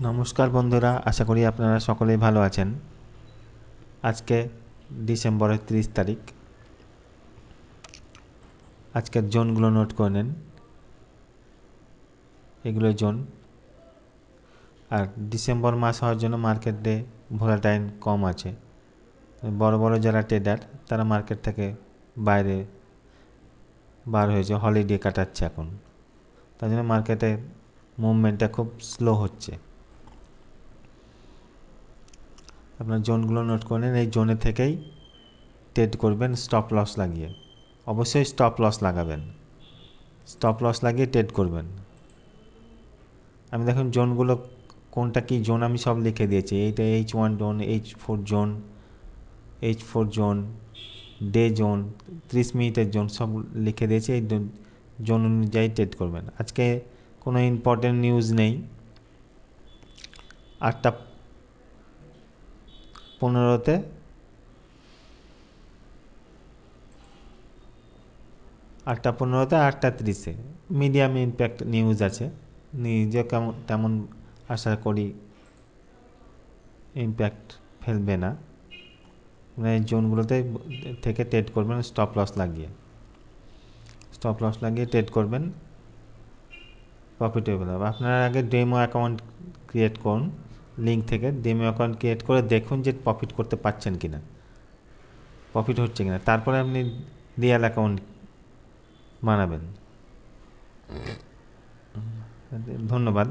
নমস্কার বন্ধুরা, আশা করি আপনারা সকলেই ভালো আছেন। আজকে ডিসেম্বরের তিরিশ তারিখ। আজকের জোনগুলো নোট করে নেন। এগুলো জোন। আর ডিসেম্বর মাস হওয়ার জন্য মার্কেটে ভোলাটাইন কম আছে। বড় বড় যারা ট্রেডার, তারা মার্কেট থেকে বাইরে বার হয়েছে, হলিডে কাটাচ্ছে এখন। তার জন্য মার্কেটে মুভমেন্টটা খুব স্লো হচ্ছে। আপনার জোনগুলো নোট করে নিন। এই জোনে থেকেই ট্রেড করবেন স্টপ লস লাগিয়ে। অবশ্যই স্টপ লস লাগাবেন। স্টপ লস লাগিয়ে ট্রেড করবেন। আমি দেখুন জোনগুলো কোনটা কি জোন, আমি সব লিখে দিয়েছি। এইটা H one zone H four zone H four zone day zone, ত্রিশ মিনিটের জোন, সব লিখে দিয়েছি। এই জোন অনুযায়ী ট্রেড করবেন। আজকে কোনো ইম্পর্টেন্ট নিউজ নেই। আটটা পনেরোতে? আটটা পনেরোতে, আটটা তিরিশে। মিডিয়াম ইম্প্যাক্ট নিউজ আছে। নিউজে কেমন, তেমন আশা করি ইম্প্যাক্ট ফেলবে না। মানে জোনগুলোতে থেকে ট্রেড করবেন স্টপ লস লাগিয়ে। স্টপ লস লাগিয়ে ট্রেড করবেন। প্রফিটেবল হবে। আপনারা আগে ডেমো অ্যাকাউন্ট ক্রিয়েট করুন। লিঙ্ক থেকে ডেমো অ্যাকাউন্ট ক্রিয়েট করে দেখুন যে প্রফিট করতে পারছেন কি না প্রফিট হচ্ছে কি না তারপরে আপনি রিয়াল অ্যাকাউন্ট বানাবেন। ধন্যবাদ।